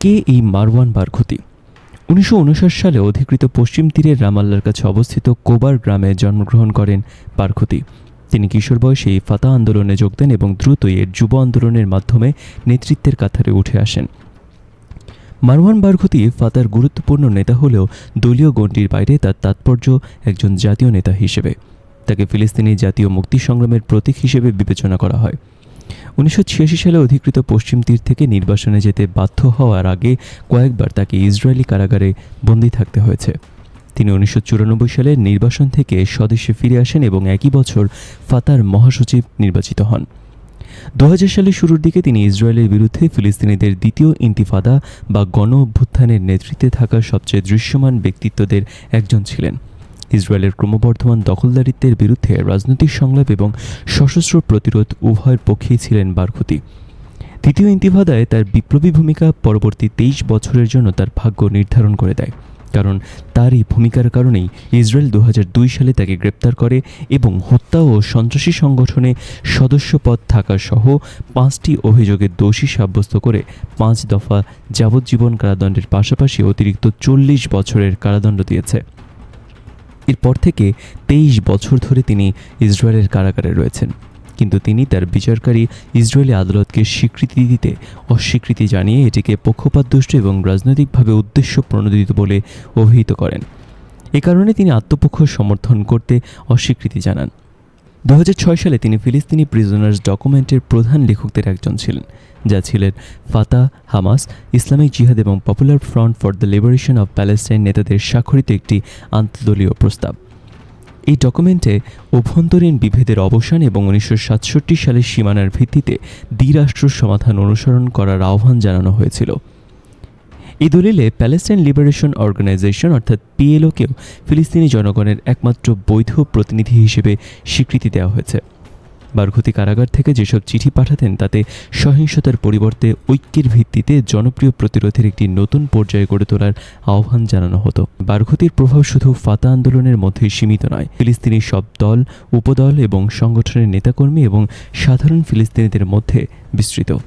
কে এই মারওয়ান বারঘতি উনিশশো সালে অধিকৃত পশ্চিম তীরের রামাল্লার কাছে অবস্থিত কোবার গ্রামে জন্মগ্রহণ করেন বারঘতি তিনি কিশোর বয়সেই ফাতা আন্দোলনে যোগ দেন এবং দ্রুতই এর যুব আন্দোলনের মাধ্যমে নেতৃত্বের কাতারে উঠে আসেন। মারওয়ান বারঘতি ফাতার গুরুত্বপূর্ণ নেতা হলেও দলীয় গণ্ডির বাইরে তার তাৎপর্য একজন জাতীয় নেতা হিসেবে। তাকে ফিলিস্তিনি জাতীয় মুক্তি সংগ্রামের প্রতীক হিসেবে বিবেচনা করা হয়। উনিশশো ছিয়াশি সালে অধিকৃত পশ্চিম তীর থেকে নির্বাসনে যেতে বাধ্য হওয়ার আগে কয়েকবার তাকে ইসরায়েলি কারাগারে বন্দী থাকতে হয়েছে। তিনি উনিশশো সালে নির্বাসন থেকে স্বদেশে ফিরে আসেন এবং একই বছর ফাতার মহাসচিব নির্বাচিত হন। দু হাজার সালের শুরুর দিকে তিনি ইসরায়েলের বিরুদ্ধে ফিলিস্তিনিদের দ্বিতীয় ইন্তিফাদা বা গণ অভ্যুত্থানের নেতৃত্বে থাকা সবচেয়ে দৃশ্যমান ব্যক্তিত্বদের একজন ছিলেন। ইসরায়েলের ক্রমবর্ধমান দখলদারিত্বের বিরুদ্ধে রাজনৈতিক সংলাপ এবং সশস্ত্র প্রতিরোধ উভয়ের পক্ষেই ছিলেন বারকুতি তৃতীয় ইন্তিফাদায় তার বিপ্লবী ভূমিকা পরবর্তী তেইশ বছরের জন্য তার ভাগ্য নির্ধারণ করে দেয়, কারণ তার এই ভূমিকার কারণেই ইসরায়েল দু হাজার দুই সালে তাকে গ্রেপ্তার করে এবং হত্যা ও সন্ত্রাসী সংগঠনে সদস্যপদ থাকা সহ পাঁচটি অভিযোগে দোষী সাব্যস্ত করে পাঁচ দফা যাবজ্জীবন কারাদণ্ডের পাশাপাশি অতিরিক্ত চল্লিশ বছরের কারাদণ্ড দিয়েছে। এরপর থেকে তেইশ বছর ধরে তিনি ইসরায়েলের কারাগারে রয়েছেন। কিন্তু তিনি তার বিচারকারী ইসরায়েলি আদালতকে স্বীকৃতি দিতে অস্বীকৃতি জানিয়ে এটিকে পক্ষপাতদুষ্ট এবং রাজনৈতিকভাবে উদ্দেশ্য প্রণোদিত বলে অভিহিত করেন। এ কারণে তিনি আত্মপক্ষ সমর্থন করতে অস্বীকৃতি জানান। দু হাজার ছয় সালে তিনি ফিলিস্তিনি প্রিজনার্স ডকুমেন্টের প্রধান লেখকদের একজন ছিলেন, যা ছিলেন ফাতা, হামাস, ইসলামিক জিহাদ এবং Popular Front for the Liberation of Palestine নেতাদের স্বাক্ষরিত একটি আন্তদলীয় প্রস্তাব। এই ডকুমেন্টে অভ্যন্তরীণ বিভেদের অবসান এবং উনিশশো সাতষট্টি সালের সীমানার ভিত্তিতে দ্বিরাষ্ট্র সমাধান অনুসরণ করার আহ্বান জানানো হয়েছিল। এই দলিলে প্যালেস্টাইন লিবারেশন অর্গানাইজেশন, অর্থাৎ পিএলওকেও ফিলিস্তিনি জনগণের একমাত্র বৈধ প্রতিনিধি হিসেবে স্বীকৃতি দেওয়া হয়েছে। বারঘতি কারাগার থেকে যেসব চিঠি পাঠাতেন, তাতে সহিংসতার পরিবর্তে ঐক্যের ভিত্তিতে জনপ্রিয় প্রতিরোধের একটি নতুন পর্যায়ে গড়ে তোলার আহ্বান জানানো হতো। বারঘতির প্রভাব শুধু ফাতা আন্দোলনের মধ্যেই সীমিত নয়। ফিলিস্তিনি সব দল, উপদল এবং সংগঠনের নেতাকর্মী এবং সাধারণ ফিলিস্তিনিদের মধ্যে বিস্তৃত।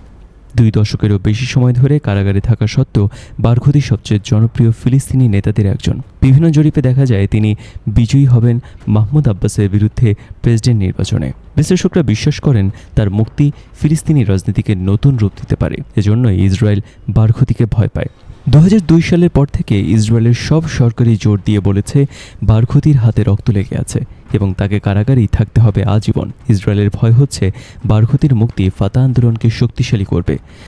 দুই দশকেরও বেশি সময় ধরে কারাগারে থাকা সত্ত্বেও বারঘুদি সবচেয়ে জনপ্রিয় ফিলিস্তিনি নেতাদের একজন। বিভিন্ন জরিপে দেখা যায় তিনি বিজয়ী হবেন মাহমুদ আব্বাসের বিরুদ্ধে প্রেসিডেন্ট নির্বাচনে। বিশ্লেষকরা বিশ্বাস করেন তার মুক্তি ফিলিস্তিনি রাজনীতিকে নতুন রূপ দিতে পারে। এজন্য ইসরায়েল বারঘুদিকে ভয় পায়। দু হাজার দুই সালের পর থেকে ইসরায়েলের সব সরকারি জোর দিয়ে বলেছে বারক্ষতির হাতে রক্ত লেগে আছে এবং তাকে কারাগারেই থাকতে হবে আজীবন। ইসরায়েলের ভয় হচ্ছে বারঘতির মুক্তি ফাতা আন্দোলনকে শক্তিশালী করবে।